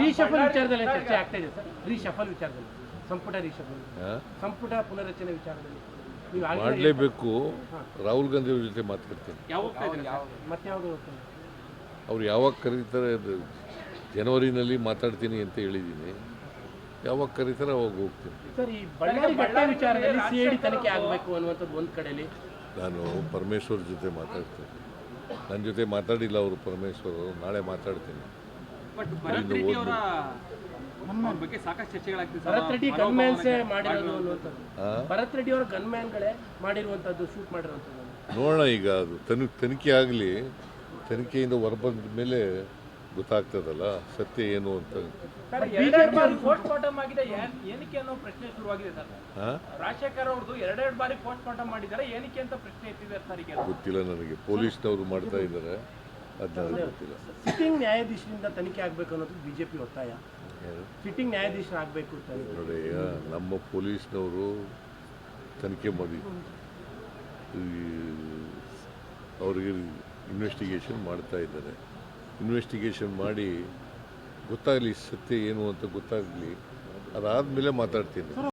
Reshuffle ವಿಚಾರದಲ್ಲಿ ಚರ್ಚೆ ಆಗ್ತಾ ಇದೆ ಸರ್? ರೀಶಫಲ್ ವಿಚಾರದಲ್ಲಿ. ಸಂಪುಟ ರೀಶಫಲ್? ಸಂಪುಟ ಪುನರಚನೆ ವಿಚಾರದಲ್ಲಿ. ನೀವು ಆಗ್ಲೇ ಮಾಡಲೇಬೇಕು. ರಾಹುಲ್ ಗಾಂಧಿ ಅವ್ರ ಜೊತೆ ಮಾತಾಡ್ತೀನಿ. ಮತ್ತೆ ಯಾವಾಗ ಅವ್ರು ಯಾವಾಗ ಕರೀತಾರೆ ಅದು ಜನವರಿನಲ್ಲಿ ಮಾತಾಡ್ತೀನಿ ಅಂತ ಹೇಳಿದ್ದೀನಿ. ಯಾವಾಗ ಕರೀತಾರೆ ಅವಾಗ ಹೋಗ್ತೀನಿ. ಸರ್ ಈ ಬಳ್ಳಾರಿ ಘಟನೆ ವಿಚಾರದಲ್ಲಿ ಸಿ ಐ ತನಿಖೆ ಆಗಬೇಕು ಅನ್ನುವಂಥದ್ದು ಒಂದು ಕಡೆಯಲ್ಲಿ ನಾನು ಪರಮೇಶ್ವರ್ ಜೊತೆ ಮಾತಾಡ್ತೀನಿ. ನನ್ನ ಜೊತೆ ಮಾತಾಡಿಲ್ಲ ಅವರು ಪರಮೇಶ್ವರ್ ಅವರು. ನಾಳೆ ಮಾತಾಡ್ತೀನಿ. ಬಟ್ ಭರತ್ ರೆಡ್ಡಿ ಅವರ ಬಗ್ಗೆ ಸಾಕಷ್ಟು ಚರ್ಚೆಗಳಾಗ್ತಿದೆ ಭರತ್ ರೆಡ್ಡಿ ಗನ್ಮ್ಯಾನ್ಸೇ ಮಾಡಿರೋದು ಅನ್ನುವಂಥದ್ದು? ಭರತ್ ರೆಡ್ಡಿ ಅವರ ಗನ್ಮ್ಯಾನ್ಗಳೇ ಮಾಡಿರುವಂಥದ್ದು ಶೂಟ್ ಮಾಡಿರುವಂಥದ್ದು. ನೋಡೋಣ ಈಗ ಅದು. ತನಿ ತನಿಖೆ ಆಗಲಿ ತನಿಖೆಯಿಂದ ಹೊರಬಂದ ಮೇಲೆ ಗೊತ್ತಾಗ್ತದಲ್ಲ ಸತ್ಯ ಏನು ಅಂತ. ಎರಡೆರಡು ಬಾರಿ ಪೋಸ್ಟ್ ಮಾರ್ಟಮ್ ಆಗಿದೆ ಏನ್- ಏನಕ್ಕೆ ಅನ್ನೋ ಪ್ರಶ್ನೆ ಶುರುವಾಗಿದೆ ಸರ್. ರಾಶೇಖರ್ ರಾಜಶೇಖರ್ ಅವ್ರದ್ದು ಎರಡೆರಡು ಬಾರಿ ಪೋಸ್ಟ್ ಮಾರ್ಟಮ್ ಮಾಡಿದ್ದಾರೆ ಏನಕ್ಕೆ ಅಂತ ಪ್ರಶ್ನೆ ಎತ್ತಿದ್ದಾರೆ ಸರ್ ಈಗ. ಗೊತ್ತಿಲ್ಲ ನನಗೆ. ಪೊಲೀಸ್ನವರು ಮಾಡ್ತಾ ಇದ್ದಾರೆ. ಸಿಟ್ಟಿಂಗ್ ನ್ಯಾಯಾಧೀಶರಿಂದ ತನಿಖೆ ಆಗಬೇಕು ಅನ್ನೋದು ಬಿಜೆಪಿ ಒತ್ತಾಯ? ಸಿಟ್ಟಿಂಗ್ ನ್ಯಾಯಾಧೀಶರಾಗಬೇಕು ಅಂತ ನೋಡಿ ನಮ್ಮ ಪೊಲೀಸ್ನವರು ತನಿಖೆ ಮಾಡಿ. ಅವರಿಗೆ ಇನ್ವೆಸ್ಟಿಗೇಷನ್ ಮಾಡ್ತಾ ಇದ್ದಾರೆ. ಇನ್ವೆಸ್ಟಿಗೇಷನ್ ಮಾಡಿ ಗೊತ್ತಾಗಲಿ ಸತ್ಯ ಏನು ಅಂತ ಗೊತ್ತಾಗಲಿ ಅದಾದಮೇಲೆ ಮಾತಾಡ್ತೀನಿ.